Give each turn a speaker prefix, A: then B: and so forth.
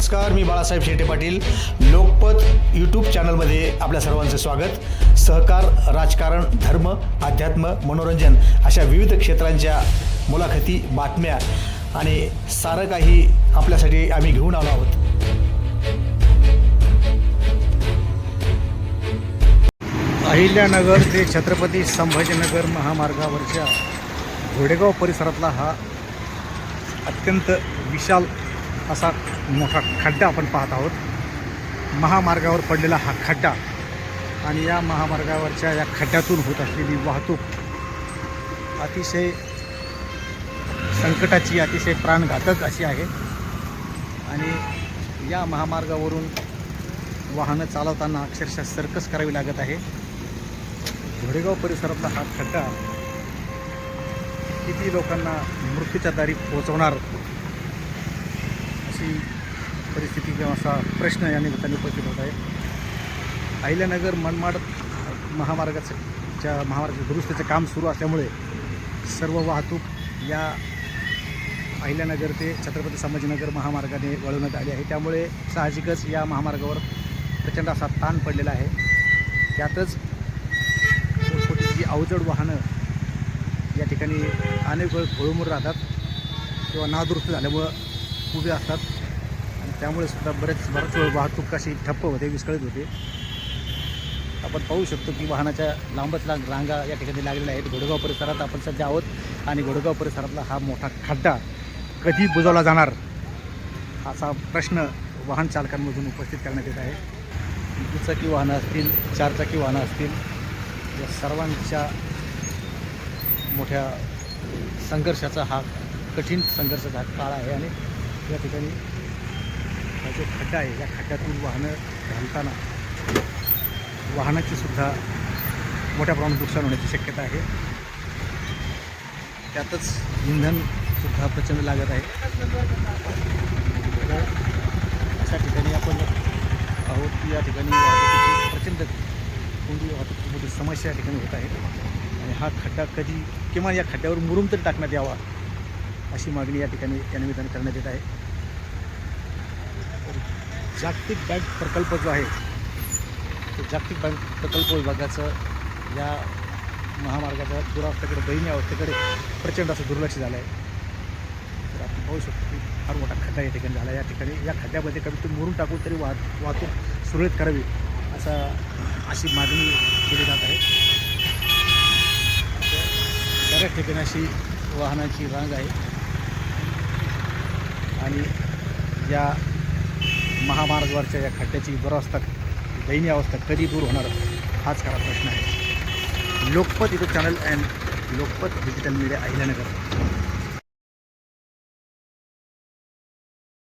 A: नमस्कार मी बाळासाहेब शेटे पाटील. लोकपत यूट्यूब चॅनलमध्ये आपल्या सर्वांचं स्वागत. सहकार राजकारण धर्म अध्यात्म मनोरंजन अशा विविध क्षेत्रांच्या मुलाखती बातम्या आणि सारं काही आपल्यासाठी आम्ही घेऊन आलो आहोत. अहिल्यानगर ते छत्रपती संभाजीनगर महामार्गावरच्या घोडेगाव परिसरातला हा अत्यंत विशाल असा मोठा खड्डा आपण पाहत आहोत. महामार्गावर पडलेला हा खड्डा आणि या महामार्गावरच्या या खड्ड्यातून होत असलेली वाहतूक अतिशय संकटाची अतिशय प्राणघातक अशी आहे. आणि या महामार्गावरून वाहनं चालवताना अक्षरशः सर्कस करावी लागत आहे. घोडेगाव परिसरातला हा खड्डा किती लोकांना मृत्यूच्या दारी पोहोचवणार अशी परिस्थिती किंवा असा प्रश्न या निमित्ताने उपस्थित होत आहे. अहिल्यानगर मनमाड महामार्गाचं च्या महामार्गाचं दुरुस्तीचं काम सुरू असल्यामुळे सर्व वाहतूक या अहिल्यानगर ते छत्रपती संभाजीनगर महामार्गाने वळवण्यात आली आहे. त्यामुळे साहजिकच या महामार्गावर प्रचंड असा ताण पडलेला आहे. त्यातच जी अवजड वाहनं या ठिकाणी अनेक वेळ घोळमोड राहतात किंवा नादुरुस्त झाल्यामुळं उभे असतात. आणि त्यामुळे सुद्धा बरेच बराच वेळ वाहतूक अशी ठप्प होते विस्कळीत होते. आपण पाहू शकतो की वाहनाच्या लांबच लांब रांगा या ठिकाणी लागलेल्या आहेत. घोडेगाव परिसरात आपण सध्या आहोत. आणि घोडेगाव परिसरातला हा मोठा खड्डा कधी बुजवला जाणार असा प्रश्न वाहन चालकांमधून उपस्थित करण्यात येत आहे. दुचाकी वाहनं असतील चारचाकी वाहनं असतील या सर्वांच्या मोठ्या संघर्षाचा हा कठीण संघर्षाचा काळ आहे. आणि या ठिकाणी हा जो खड्डा आहे या खड्ड्यातून वाहनं घालताना वाहनाची सुद्धा मोठ्या प्रमाणात नुकसान होण्याची शक्यता आहे. त्यातच इंधनसुद्धा प्रचंड लागत आहे. अशा ठिकाणी आपण आहोत की या ठिकाणी वाहतुकीची प्रचंड कोणती वाहतुकीमध्ये मोठी समस्या या ठिकाणी होत आहे. आणि हा खड्डा कधी किमान या खड्ड्यावर मुरुम तरी टाकण्यात यावा अशी मागणी या ठिकाणी या निमित्ताने करण्यात येत आहे. जागतिक बँक प्रकल्प जो आहे तो जागतिक बँक प्रकल्प विभागाचं या महामार्गाच्या दुरावस्थेकडे दयनीय अवस्थेकडे प्रचंड असं दुर्लक्ष झालं आहे. तर आपण पाहू शकतो की फार मोठा खड्डा या ठिकाणी झाला या ठिकाणी या खड्ड्यामध्ये कमीत कमी मुरून टाकून तरी वाहत वाहतूक सुरळीत करावी असा अशी मागणी केली जात आहे. बऱ्याच ठिकाणी अशी वाहनाची रांग आहे. आणि या महामार्गावरच्या या खड्ड्याची दुरावस्था दयनीय अवस्था कधी दूर होणार हाच खरा प्रश्न आहे. Lokpat YouTube channel and Lokpat digital media Ahilyanagar.